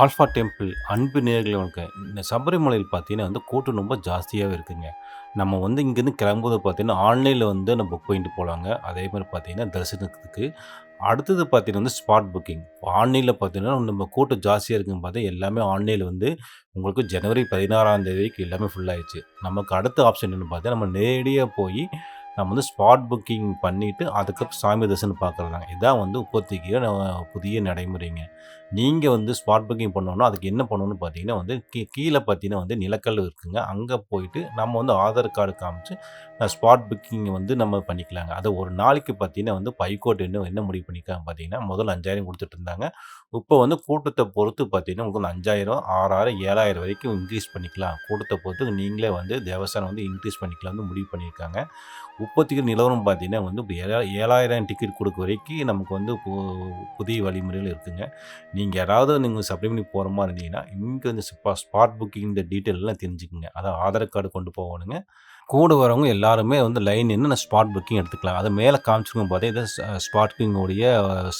Alpha temple அன்பு நேர்களுக்கு இந்த சபரிமலையில் பார்த்தீங்கன்னா வந்து கூட்டம் ரொம்ப ஜாஸ்தியாகவே இருக்குங்க. நம்ம வந்து இங்கேருந்து கிளம்பும்போது பார்த்தீங்கன்னா ஆன்லைனில் வந்து நம்ம புக் பண்ணிட்டு போகலாங்க அதே மாதிரி பார்த்தீங்கன்னா தரிசனத்துக்கு. அடுத்தது பார்த்தீங்கன்னா வந்து ஸ்பாட் புக்கிங் ஆன்லைனில் பார்த்தீங்கன்னா நம்ம கூட்டம் ஜாஸ்தியாக இருக்குன்னு பார்த்தா எல்லாமே ஆன்லைனில் வந்து உங்களுக்கு ஜனவரி பதினாறாம் தேதிக்கு எல்லாமே ஃபுல் நமக்கு அடுத்த ஆப்ஷன் என்னென்னு பார்த்தா நம்ம நேரடியாக போய் நம்ம வந்து ஸ்பாட் புக்கிங் பண்ணிவிட்டு அதுக்கப்புறம் சாமி தரிசனம் பார்க்குறதாங்க இதான் வந்து இப்போதைக்கு புதிய நடைமுறைங்க. நீங்கள் வந்து ஸ்பாட் புக்கிங் பண்ணணும் அதுக்கு என்ன பண்ணணும்னு பார்த்தீங்கன்னா வந்து கீ கீழே பார்த்தீங்கன்னா வந்து நிலக்கல் இருக்குங்க. அங்கே போயிட்டு நம்ம வந்து ஆதார் கார்டு காமிச்சு ஸ்பாட் புக்கிங் வந்து நம்ம பண்ணிக்கலாங்க. அது ஒரு நாளைக்கு பார்த்தீங்கன்னா வந்து பைகோட் என்ன என்ன முடிவு பண்ணிக்கலாம் பார்த்தீங்கன்னா முதல் அஞ்சாயிரம் கொடுத்துட்டு இருந்தாங்க. இப்போ வந்து கூட்டத்தை பொறுத்து பார்த்தீங்கன்னா உங்களுக்கு வந்து அஞ்சாயிரம் ஆறாயிரம் ஏழாயிரம் வரைக்கும் இன்க்ரீஸ் பண்ணிக்கலாம். கூட்டத்தை பொறுத்து நீங்களே வந்து தேவஸ்தானம் வந்து இன்க்ரீஸ் பண்ணிக்கலாம் வந்து முடிவு பண்ணியிருக்காங்க. உற்பத்திக்கு நிலவரம் பார்த்தீங்கன்னா வந்து இப்போ ஏழா ஏழாயிரம் டிக்கெட் கொடுக்க வரைக்கும் நமக்கு வந்து பு- புதிய வழிமுறைகள் இருக்குங்க. நீங்கள் யாராவது நீங்கள் சப்ளிமெண்ட் போகிற மாதிரி இருந்தீங்கன்னா இங்கே வந்து ஸ்பாட் புக்கிங் இந்த டீட்டெயிலெலாம் எல்லாம் அதாவது அதான் ஆதார் கார்டு கொண்டு போகணுங்க. கூட வரவங்க எல்லாருமே வந்து லைன் நின்று நான் ஸ்பாட் புக்கிங் எடுத்துக்கலாம். அதை மேலே காமிச்சிருக்கும் பார்த்தே இதை ஸ்பாட் புக்கிங்கோடைய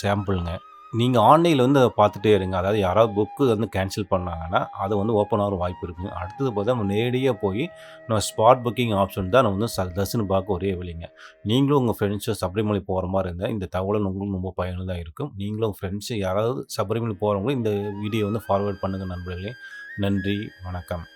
சாம்பிளுங்க நீங்கள் ஆன்லைனில் வந்து அதை பார்த்துட்டே இருங்க. அதாவது யாராவது புக்கு வந்து கேன்சல் பண்ணாங்கன்னா அது வந்து ஓப்பன் ஆகிற வாய்ப்பு இருக்குது அடுத்தது பார்த்தா நம்ம நேரடியாக போய் நம்ம ஸ்பாட் புக்கிங் ஆப்ஷன் தான் நம்ம வந்து ச தர்சனம் பார்க்க ஒரே வழிங்க. நீங்களும் உங்கள் ஃப்ரெண்ட்ஸு சபரிமலை போகிற மாதிரி இருந்தால் இந்த தகவல் உங்களுக்கு ரொம்ப பயனுள்ளதாக இருக்கும். நீங்களும் உங்கள் ஃப்ரெண்ட்ஸு யாராவது சபரிமலை போகிறவங்களும் இந்த வீடியோ வந்து ஃபார்வேர்ட் பண்ணுங்கள் நண்பர்களே. நன்றி வணக்கம்.